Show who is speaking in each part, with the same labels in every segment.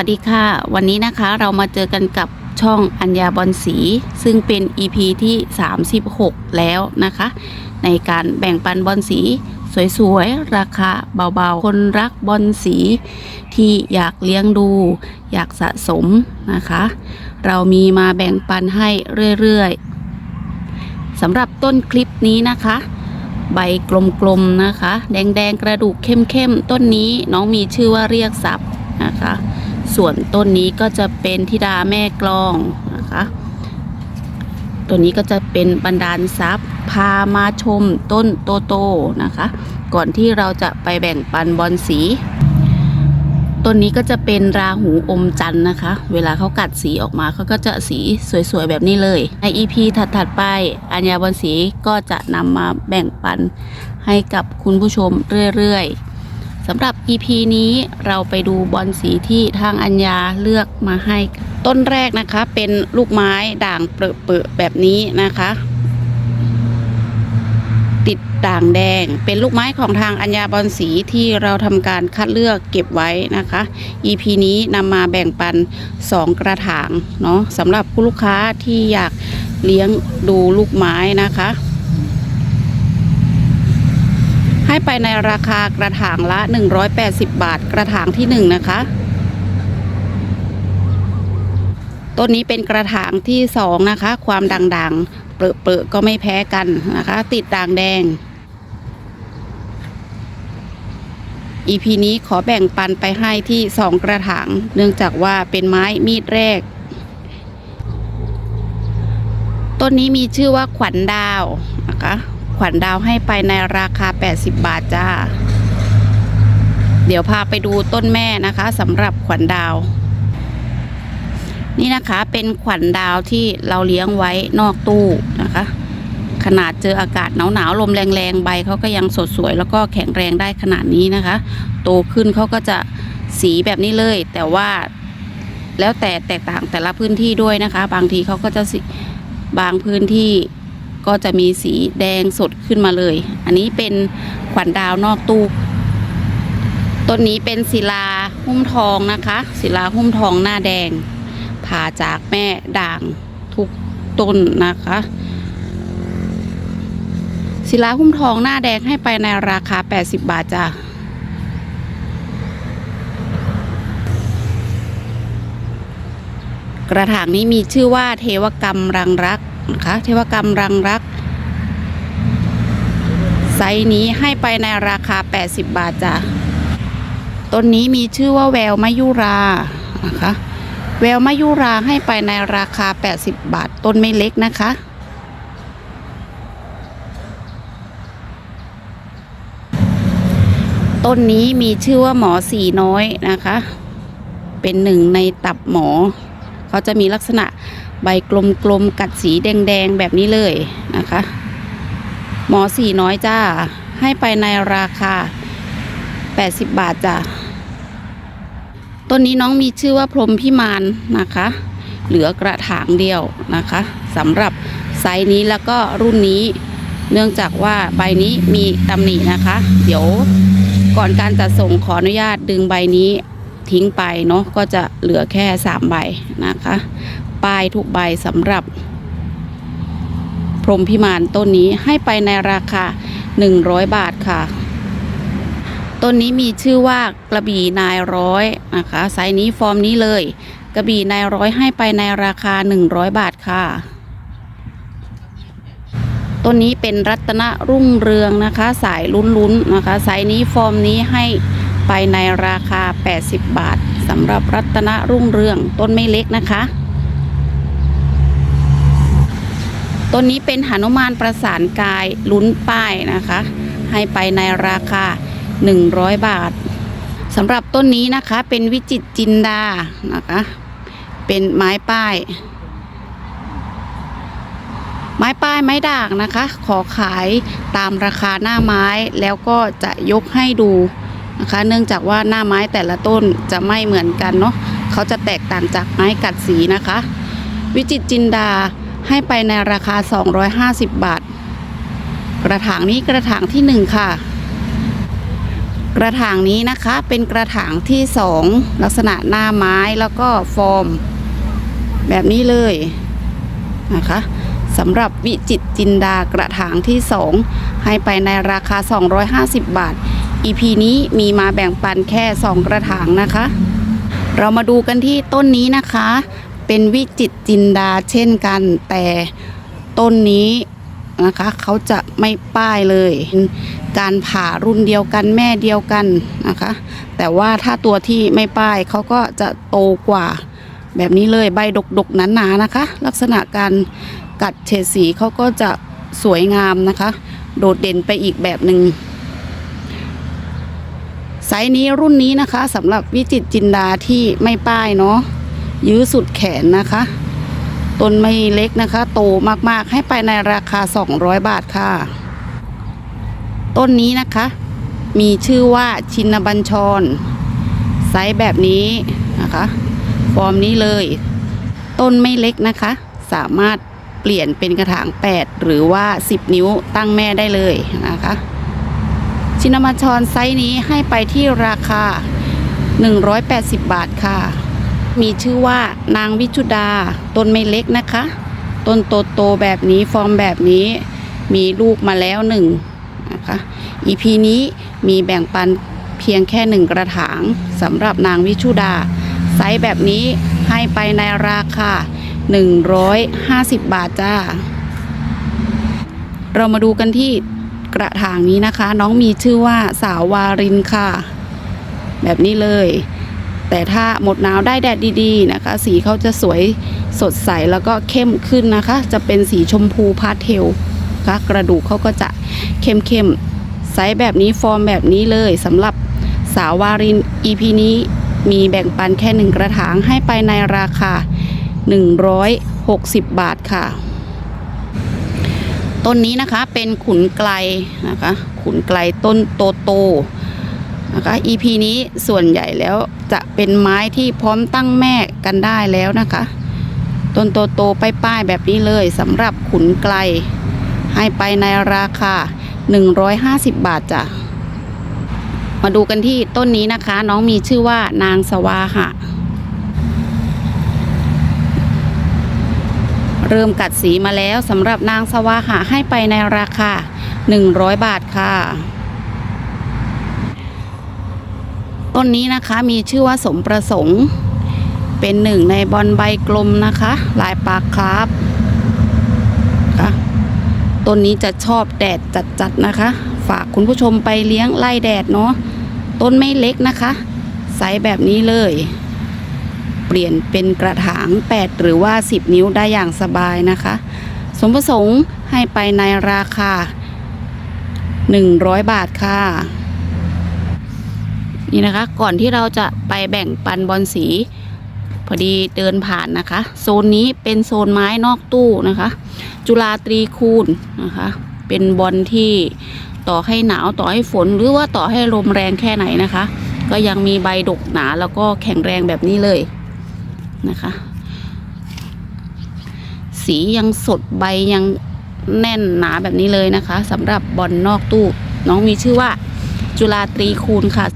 Speaker 1: สวัสดีค่ะ วันนี้นะคะเรามาเจอกันกับช่องอัญญาบอลสี ซึ่งเป็น EP ที่ 36 แล้วนะคะ ในการแบ่งปันบอลสี สวยๆ ราคาเบาๆ คนรักบอลสี ที่อยากเลี้ยงดู อยากสะสมนะคะ เรามีมาแบ่งปันให้เรื่อยๆสำหรับต้นคลิปนี้นะคะใบกลมๆนะคะ แดงๆกระดูกเข้มๆต้นนี้น้องมีชื่อว่าเรียกศัพท์นะคะ ส่วนต้นนี้ก็จะเป็นธิดาแม่กลองนะคะตัวนี้ก็จะเป็นบรรดาลทรัพย์พามาชมต้นโตโตนะคะ ก่อนที่เราจะไปแบ่งปันบอลสีต้นนี้ก็จะเป็นราหูอมจันทร์นะคะ เวลาเขากัดสีออกมาเขาก็จะสีสวยๆแบบนี้เลย ใน EP ถัดๆไปอัญญาบอลสีก็จะนำมาแบ่งปันให้กับคุณผู้ชมเรื่อยๆ สำหรับ EP นี้เราไปดูบอลสีที่ทางอัญญาเลือกมาให้ ต้นแรกนะคะเป็นลูกไม้ด่างเปรอะๆแบบนี้นะคะ ติดด่างแดงเป็นลูกไม้ของทางอัญญาบอลสีที่เราทำการคัดเลือกเก็บไว้นะคะ EP นี้นำมาแบ่งปัน 2 กระถางเนาะสำหรับผู้ลูกค้าที่อยากเลี้ยงดูลูกไม้นะคะ ให้ ไปในราคากระถางละ 180 บาท กระถางที่ 1 นะคะ ต้นนี้เป็นกระถางที่ 2 นะคะ ความด่างๆ เปรอะๆก็ไม่แพ้กันนะคะ ติดด่างแดง EP นี้ขอแบ่งปันไปให้ที่ 2 กระถาง เนื่องจากว่าเป็นไม้มีดแรก ต้นนี้มีชื่อว่าขวัญดาวนะคะ ขวัญดาวให้ไปในราคา 80 บาทจ้า เดี๋ยวพาไปดูต้นแม่นะคะสำหรับขวัญดาว นี่นะคะเป็นขวัญดาวที่เราเลี้ยงไว้นอกตู้นะคะ ขนาดเจออากาศหนาวๆลมแรงๆใบเขาก็ยังสดสวย แล้วก็แข็งแรงได้ขนาดนี้นะคะ โตขึ้นเขาก็จะสีแบบนี้เลย แต่ว่าแล้วแต่แตกต่างแต่ละพื้นที่ด้วยนะคะ บางทีเขาก็จะบางพื้นที่ ก็จะมีสีแดงสดขึ้นมาเลย อันนี้เป็นขวัญดาวนอกตู้ต้นนี้เป็นศิลาหุ้มทองนะคะ ศิลาหุ้มทองหน้าแดง ผ่าจากแม่ด่างทุกต้นนะคะ ศิลาหุ้มทองหน้าแดงให้ไปในราคา 80 บาทจ้ะกระถางนี้มีชื่อว่าเทวกรรมรังรัก นะคะเทวกรรมรังรัก ไซส์นี้ให้ไปในราคา 80 บาทจ้ะต้นนี้มีชื่อว่าแววมายุรานะคะแววมายุราให้ไปในราคา 80 บาท ต้นไม่เล็กนะคะ ต้นนี้มีชื่อว่าหมอสีน้อยนะคะ เป็นหนึ่งในตับหมอ เขาจะมีลักษณะ ใบกลมๆกัดสีแดงๆแบบนี้เลยนะคะ หมอสีน้อยจ้า ให้ไปในราคา 80 บาทจ้าต้นนี้น้องมีชื่อว่าพรมพิมานนะคะ เหลือกระถางเดียวนะคะสำหรับไซส์นี้แล้วก็รุ่นนี้ เนื่องจากว่าใบนี้มีตำหนินะคะ เดี๋ยวก่อนการจัดส่งขออนุญาตดึงใบนี้ทิ้งไปเนาะก็จะเหลือแค่ 3 ใบนะคะ ป้ายทุกใบสำหรับ พรมพิมานต้นนี้ให้ไปในราคา 100 บาทค่ะต้นนี้มีชื่อว่ากระบี่นายร้อยนะคะไซส์นี้ฟอร์มนี้เลย กระบี่นายร้อยให้ไปในราคา 100 บาทค่ะต้นนี้เป็นรัตนรุ่งเรืองนะคะ สายลุ้นๆนะคะไซส์นี้ฟอร์มนี้ให้ไปในราคา 80 บาทสำหรับรัตนรุ่งเรืองต้นไม่เล็กนะคะ ต้นนี้เป็นหนุมานประสานกายลุ้นป้ายนะคะ ให้ไปในราคา 100 บาทสำหรับต้นนี้นะคะเป็นวิจิตจินดานะคะ เป็นไม้ป้าย ไม้ป้ายไม้ด่างนะคะ ขอขายตามราคาหน้าไม้แล้วก็จะยกให้ดูนะคะ เนื่องจากว่าหน้าไม้แต่ละต้นจะไม่เหมือนกันเนาะเขาจะแตกต่างจากไม้กัดสีนะคะ วิจิตจินดา ให้ไปในราคา 250 บาท กระถางนี้กระถางที่หนึ่งค่ะ กระถางนี้นะคะเป็นกระถางที่สองลักษณะหน้าไม้แล้วก็ฟอร์ม แบบนี้เลยนะคะสำหรับวิจิตจินดากระถางที่สองให้ไปในราคา 250 บาท EP นี้มีมาแบ่งปันแค่ 2 กระถางนะคะ เรามาดูกันที่ต้นนี้นะคะ เป็นวิจิตจินดาเช่นกัน แต่ต้นนี้นะคะเขาจะไม่ป้ายเลยการผ่ารุ่นเดียวกันแม่เดียวกันนะคะ แต่ว่าถ้าตัวที่ไม่ป้ายเขาก็จะโตกว่าแบบนี้เลยใบดกๆหนาๆนนะคะ ลักษณะการกัดเฉดสีเขาก็จะสวยงามนะคะ โดดเด่นไปอีกแบบหนึ่งไซส์นี้รุ่นนี้นะคะสำหรับวิจิตจินดาที่ไม่ป้ายเนาะ ยื้อสุดแขนนะคะต้นไม่เล็กนะคะ โตมากๆ ให้ไปในราคา 200 บาทค่ะ ต้นนี้นะคะ มีชื่อว่าชินบัญชร ไซส์แบบนี้นะคะ ฟอร์มนี้เลย ต้นไม่เล็กนะคะ สามารถเปลี่ยนเป็นกระถาง 8 หรือว่า 10 นิ้วตั้งแม่ได้เลยนะคะ ชินบัญชรไซส์นี้ให้ไปที่ราคา 180 บาทค่ะ มีชื่อว่านางวิชุดา ต้นไม่เล็กนะคะ ต้นโตๆแบบนี้ฟอร์มแบบนี้ มีลูกมาแล้วหนึ่งนะคะ EP นี้มีแบ่งปันเพียงแค่หนึ่งกระถางสำหรับนางวิชุดา ไซส์แบบนี้ให้ไปในราคา 150 บาทจ้า เรามาดูกันที่กระถางนี้นะคะ น้องมีชื่อว่าสาววารินค่ะ แบบนี้เลย แต่ถ้าหมดหนาวได้แดดดีๆนะคะ สีเขาจะสวยสดใสแล้วก็เข้มขึ้นนะคะ จะเป็นสีชมพูพาสเทลนะคะกระดูกเขาก็จะเข้มๆไซส์แบบนี้ฟอร์มแบบนี้เลยสำหรับสาววาริน EP นี้มีแบ่งปันแค่หนึ่งกระถางให้ไปในราคา 160 บาทค่ะ ต้นนี้นะคะเป็นขุนไกลนะคะ ขุนไกลต้นโตโต นะคะ EP นี้ส่วนใหญ่แล้วจะเป็นไม้ที่พร้อมตั้งแม่กันได้แล้วนะคะ ต้นโตๆป้ายๆแบบนี้เลยสำหรับขุนไกล ให้ไปในราคา 150 บาทจ้ะ มาดูกันที่ต้นนี้นะคะ น้องมีชื่อว่านางสวาหะ เริ่มกัดสีมาแล้วสำหรับนางสวาหะให้ไปในราคา 100 บาทค่ะ ต้นนี้นะคะมีชื่อว่าสมประสงค์ เป็นหนึ่งในบอลใบกลมนะคะ ลายปากคราฟค่ะต้นนี้จะชอบแดดจัดๆนะคะ ฝากคุณผู้ชมไปเลี้ยงไล่แดดเนาะต้นไม่เล็กนะคะไซส์แบบนี้เลย เปลี่ยนเป็นกระถาง 8 หรือว่า 10 นิ้วได้อย่างสบายนะคะ สมประสงค์ให้ไปในราคา 100 บาทค่ะ นี่นะคะ ก่อนที่เราจะไปแบ่งปันบอลสี พอดีเดินผ่านนะคะ โซนนี้เป็นโซนไม้นอกตู้นะคะ จุฬาตรีคูณนะคะ เป็นบอลที่ต่อให้หนาวต่อให้ฝนหรือว่าต่อให้ลมแรงแค่ไหนนะคะ ก็ยังมีใบดกหนาแล้วก็แข็งแรงแบบนี้เลยนะคะ สียังสดใบยังแน่นหนาแบบนี้เลยนะคะสำหรับบอลนอกตู้ น้องมีชื่อว่าจุฬาตรีคูณค่ะ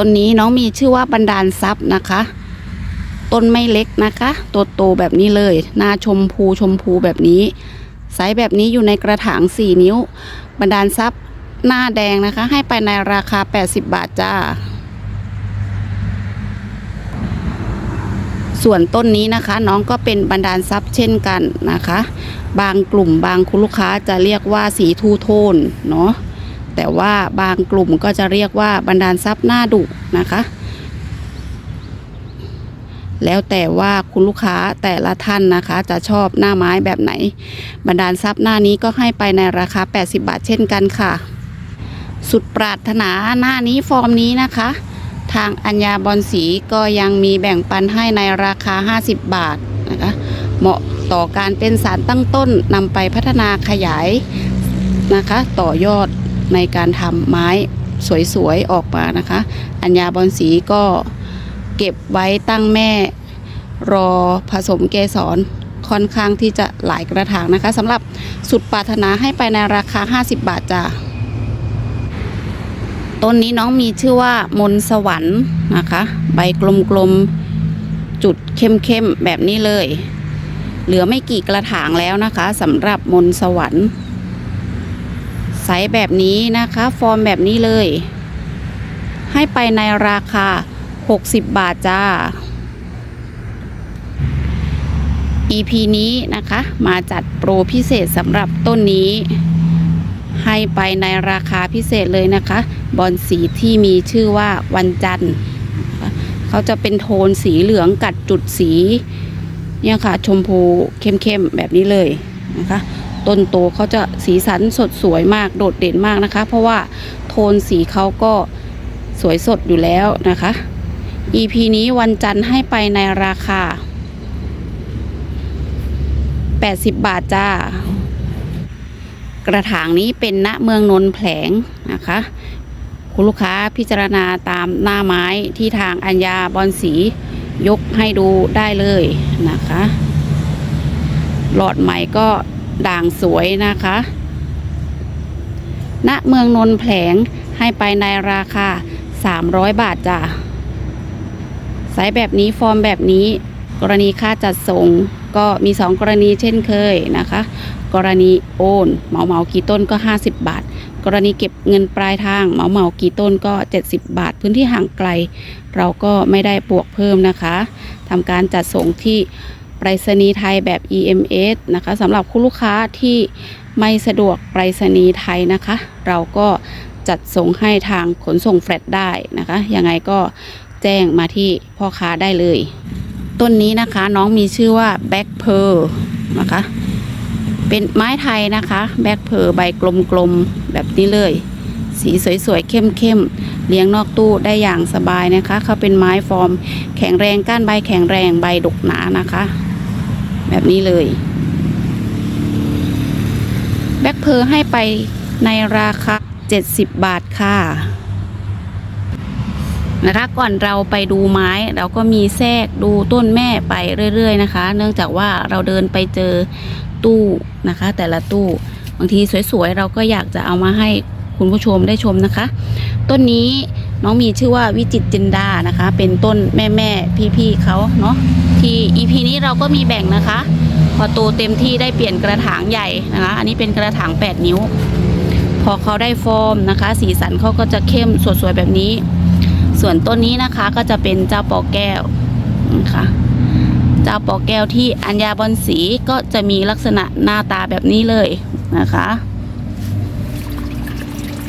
Speaker 1: ต้นนี้น้องมีชื่อว่าบันดาลทรัพย์นะคะ ต้นไม่เล็กนะคะตัวโตแบบนี้เลยหน้าชมพูชมพูแบบนี้ไซส์แบบนี้อยู่ในกระถาง4 นิ้ว บันดาลทรัพย์หน้าแดงนะคะ ให้ไปในราคา 80 บาทจ้า ส่วนต้นนี้นะคะ น้องก็เป็นบันดาลทรัพย์เช่นกันนะคะ บางกลุ่มบางคุณลูกค้าจะเรียกว่าสีทูโทนเนาะ แต่ว่าบางกลุ่มก็จะเรียกว่าบันดาลทรัพย์หน้าดุนะคะ แล้วแต่ว่าคุณลูกค้าแต่ละท่านนะคะ จะชอบหน้าไม้แบบไหน บันดาลทรัพย์หน้านี้ก็ให้ไปในราคา 80 บาทเช่นกันค่ะ สุดปรารถนาหน้านี้ฟอร์มนี้นะคะ ทางอัญญาบอลสีก็ยังมีแบ่งปันให้ในราคา 50 บาทนะคะเหมาะต่อการเป็นสารตั้งต้นนำไปพัฒนาขยายนะคะ ต่อยอด ในการทำไม้สวยๆออกมานะคะ อัญญาบอลสีก็เก็บไว้ตั้งแม่รอผสมเกสรค่อนข้างที่จะหลายกระถางนะคะสำหรับสุดปรารถนาให้ไปในราคา 50 บาทจ้ะต้นนี้น้องมีชื่อว่ามนสวรรค์นะคะ ใบกลมๆจุดเข้มๆแบบนี้เลย เหลือไม่กี่กระถางแล้วนะคะสำหรับมนสวรรค์ ไซส์แบบนี้นะคะ ฟอร์มแบบนี้เลย ให้ไปในราคา 60 บาทจ้า EP นี้นะคะ มาจัดโปรพิเศษสำหรับต้นนี้ ให้ไปในราคาพิเศษเลยนะคะ บอลสีที่มีชื่อว่าวันจันทร์เขาจะเป็นโทนสีเหลืองกัดจุดสี เนี่ยค่ะ ชมพูเข้มๆ แบบนี้เลยนะคะ ต้นโตเขาจะสีสันสดสวยมากโดดเด่นมากนะคะ เพราะว่าโทนสีเขาก็สวยสดอยู่แล้วนะคะ EP นี้วันจันทร์ให้ไปในราคา 80 บาทจ้ากระถางนี้เป็นณเมืองนนท์แผลงนะคะ คุณลูกค้าพิจารณาตามหน้าไม้ที่ทางอัญญาบอลสียกให้ดูได้เลยนะคะ หลอดใหม่ก็ ด่างสวยนะคะ ณ เมืองนนท์แผลงให้ไปในราคา 300 บาทจ้ะไซส์แบบนี้ฟอร์มแบบนี้ กรณีค่าจัดส่งก็มี 2 กรณีเช่นเคยนะคะ กรณีโอนเหมาเหมากี่ต้นก็ 50 บาท กรณีเก็บเงินปลายทางเหมาเหมากี่ต้นก็ 70 บาท พื้นที่ห่างไกล เราก็ไม่ได้บวกเพิ่มนะคะทำการจัดส่งที่ ไปรษณีย์ไทยแบบ EMS นะคะสำหรับคุณลูกค้าที่ไม่สะดวกไปรษณีย์ไทยนะคะ เราก็จัดส่งให้ทางขนส่งแฟลตได้นะคะยังไงก็แจ้งมาที่พ่อค้าได้เลย ต้นนี้นะคะน้องมีชื่อว่าแบ็คเพ r ร์นะคะ เป็นไม้ไทยนะคะแบ็คเพ r ร์ใบกลมๆแบบนี้เลย สีสวยๆเข้มๆเลี้ยงนอกตู้ได้อย่างสบายนะคะเขาเป็นไม้ฟอร์ม แข็งแรงก้านใบแข็งแรงใบดกหนานะคะ แบบนี้เลย แบ็คเพ r ร์ให้ไปในราคา 70 บาทค่ะนะคะก่อนเราไปดูไม้เราก็มีแทรกดูต้นแม่ไปเรื่อย ๆ นะคะ เนื่องจากว่าเราเดินไปเจอตู้นะคะ แต่ละตู้บางทีสวยๆ เราก็อยากจะเอามาให้คุณผู้ชมได้ชมนะคะ ต้นนี้ น้องมีชื่อว่าวิจิตจินดานะคะ เป็นต้นแม่แม่ๆพี่เขาเนาะที่ EP นี้เราก็มีแบ่งนะคะ พอโตเต็มที่ได้เปลี่ยนกระถางใหญ่นะคะ อันนี้เป็นกระถาง 8 นิ้ว พอเขาได้ฟอร์มนะคะ สีสันเขาก็จะเข้มสดสวยแบบนี้ ส่วนต้นนี้นะคะก็จะเป็นเจ้าปอแก้วนะคะเจ้าปอแก้วที่อัญญาบอนสีก็จะมีลักษณะหน้าตาแบบนี้เลยนะคะ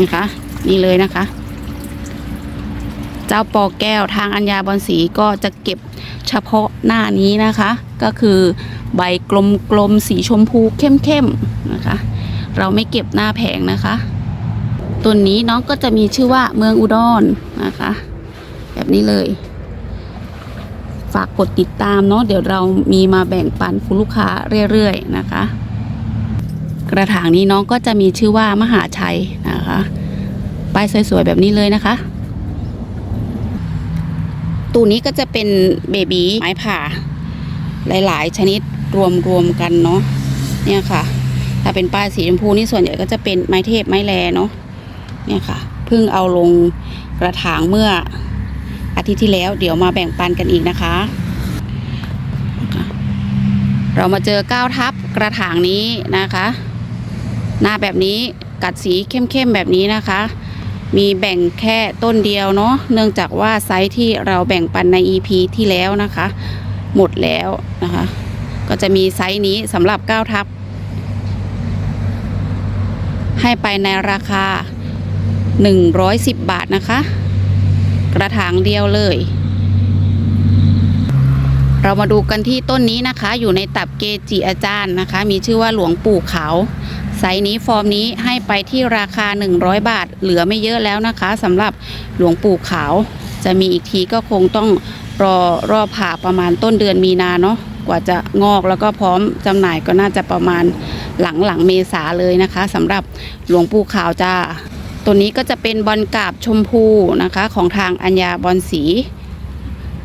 Speaker 1: นะคะ นี่เลยนะคะ เจ้าปอแก้วทางอัญญาบอนสีก็จะเก็บเฉพาะหน้านี้นะคะ ก็คือใบกลมๆสีชมพูเข้มๆนะคะ เราไม่เก็บหน้าแผงนะคะต้นนี้น้องก็จะมีชื่อว่าเมืองอุดรนะคะ แบบนี้เลย ฝากกดติดตามเนาะเดี๋ยวเรามีมาแบ่งปันคุณลูกค้าเรื่อยๆนะคะ กระถางนี้น้องก็จะมีชื่อว่ามหาชัยนะคะป้ายสวยๆแบบนี้เลยนะคะ ตู้นี้ก็จะเป็นเบบีไม้ผ่า หลาย ๆ ชนิดรวมๆกันเนาะเนี่ยค่ะ ถ้าเป็นป้ายสีชมพูนี่ส่วนใหญ่ก็จะเป็นไม้เทพไม้แลเนาะเนี่ยค่ะเพิ่งเอาลงกระถางเมื่ออาทิตย์ที่แล้ว เดี๋ยวมาแบ่งปันกันอีกนะคะ เรามาเจอก้าวทับกระถางนี้นะคะ หน้าแบบนี้กัดสีเข้มๆแบบนี้นะคะ มีแบ่งแค่ต้นเดียวเนาะเนื่องจากว่าไซส์ที่เราแบ่งปันใน EP ที่แล้วนะคะ หมดแล้วนะคะ ก็จะมีไซส์นี้สำหรับก้าทับ ให้ไปในราคา 110 บาทนะคะ กระถางเดียวเลยเรามาดูกันที่ต้นนี้นะคะ อยู่ในตับเกจิอาจารย์นะคะ มีชื่อว่าหลวงปู่ขาว ไซส์นี้ฟอร์มนี้ให้ไปที่ราคา 100 บาท เหลือไม่เยอะแล้วนะคะสำหรับหลวงปู่ขาว จะมีอีกทีก็คงต้องรอรอบผ่าประมาณต้นเดือนมีนาเนาะกว่าจะงอกแล้วก็พร้อมจำหน่ายก็น่าจะประมาณหลังหลังเมษาเลยนะคะสำหรับหลวงปู่ขาวจ้า ตัวนี้ก็จะเป็นบอลกาบชมพูนะคะ ของทางอัญญาบอลสี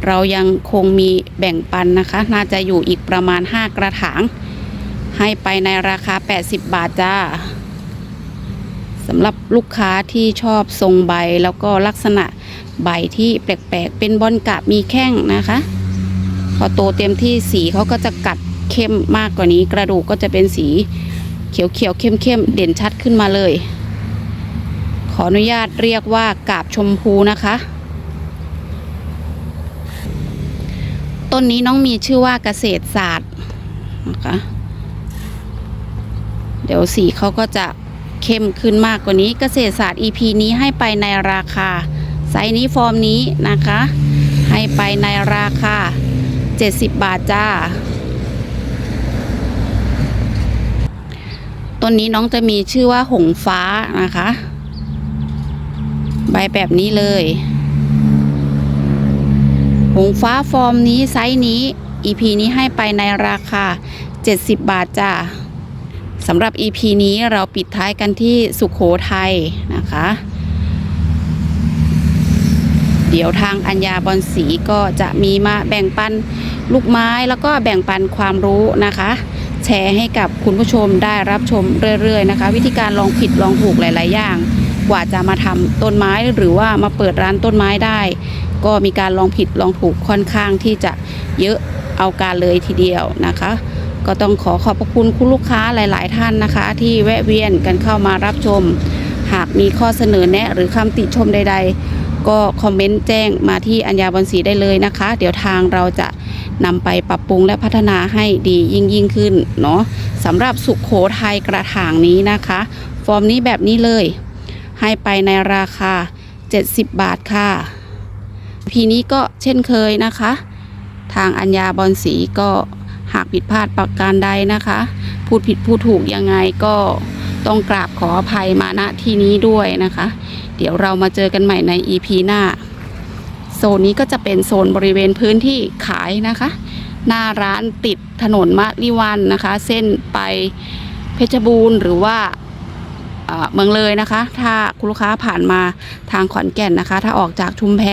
Speaker 1: เรายังคงมีแบ่งปันนะคะ น่าจะอยู่อีกประมาณ 5 กระถาง ให้ไปในราคา 80 บาทจ้าสำหรับลูกค้าที่ชอบทรงใบแล้วก็ลักษณะใบที่แปลกๆ เป็นบอลกะมีแข้งนะคะ พอโตเต็มที่สีเขาก็จะกัดเข้มมากกว่านี้ กระดูกก็จะเป็นสีเขียวๆเข้มๆเด่นชัดขึ้นมาเลย ขออนุญาตเรียกว่ากาบชมพูนะคะต้นนี้น้องมีชื่อว่าเกษตรศาสตร์นะคะ เดี๋ยวสีเขาก็จะเข้มขึ้นมากกว่านี้เกษตรศาสตร์ EP นี้ให้ไปในราคาไซส์นี้ฟอร์มนี้นะคะ ให้ไปในราคา 70 บาทจ้าต้นนี้น้องจะมีชื่อว่าหงฟ้านะคะ ใบแบบนี้เลย หงฟ้าฟอร์มนี้ไซส์นี้ EP นี้ให้ไปในราคา 70 บาทจ้า สำหรับ EP นี้เราปิดท้ายกันที่สุขโขทัยนะคะ เดี๋ยวทางอัญญาบอลสีก็จะมีมาแบ่งปันลูกไม้แล้วก็แบ่งปันความรู้นะคะ แชร์ให้กับคุณผู้ชมได้รับชมเรื่อยๆนะคะ วิธีการลองผิดลองถูกหลาย ๆ อย่าง กว่าจะมาทำต้นไม้หรือว่ามาเปิดร้านต้นไม้ได้ ก็มีการลองผิดลองถูกค่อนข้างที่จะเยอะเอาการเลยทีเดียวนะคะ ก็ต้องขอขอบพระคุณคุณลูกค้าหลาย ๆ ท่านนะคะ ที่แวะเวียนกันเข้ามารับชม หากมีข้อเสนอแนะหรือคำติชมใด ๆ ก็คอมเมนต์แจ้งมาที่อัญญาบอลสีได้เลยนะคะ เดี๋ยวทางเราจะนำไปปรับปรุงและพัฒนาให้ดียิ่งยิ่งขึ้นเนาะสำหรับสุขโขทัยกระถางนี้นะคะ ฟอร์มนี้แบบนี้เลย ให้ไปในราคา 70 บาทค่ะพีนี้ก็เช่นเคยนะคะ ทางอัญญาบอลสีก็ หากผิดพลาดประการใดนะคะ พูดผิดพูดถูกยังไงก็ต้องกราบขออภัยมาณที่นี้ด้วยนะคะ เดี๋ยวเรามาเจอกันใหม่ใน EP หน้า โซนนี้ก็จะเป็นโซนบริเวณพื้นที่ขายนะคะ หน้าร้านติดถนนมะลิวันนะคะ เส้นไปเพชรบูรณ์หรือว่าเมืองเลยนะคะ ถ้าคุณลูกค้าผ่านมาทางขอนแก่นนะคะ ถ้าออกจากชุมแพ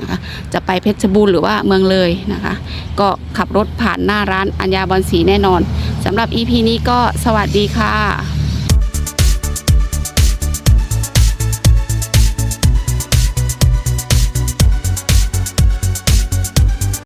Speaker 1: นะคะ จะไปเพชรบูรณ์หรือว่าเมืองเลยนะคะ ก็ขับรถผ่านหน้าร้านอัญญาบอลสีแน่นอนสำหรับ EP นี้ก็สวัสดีค่ะ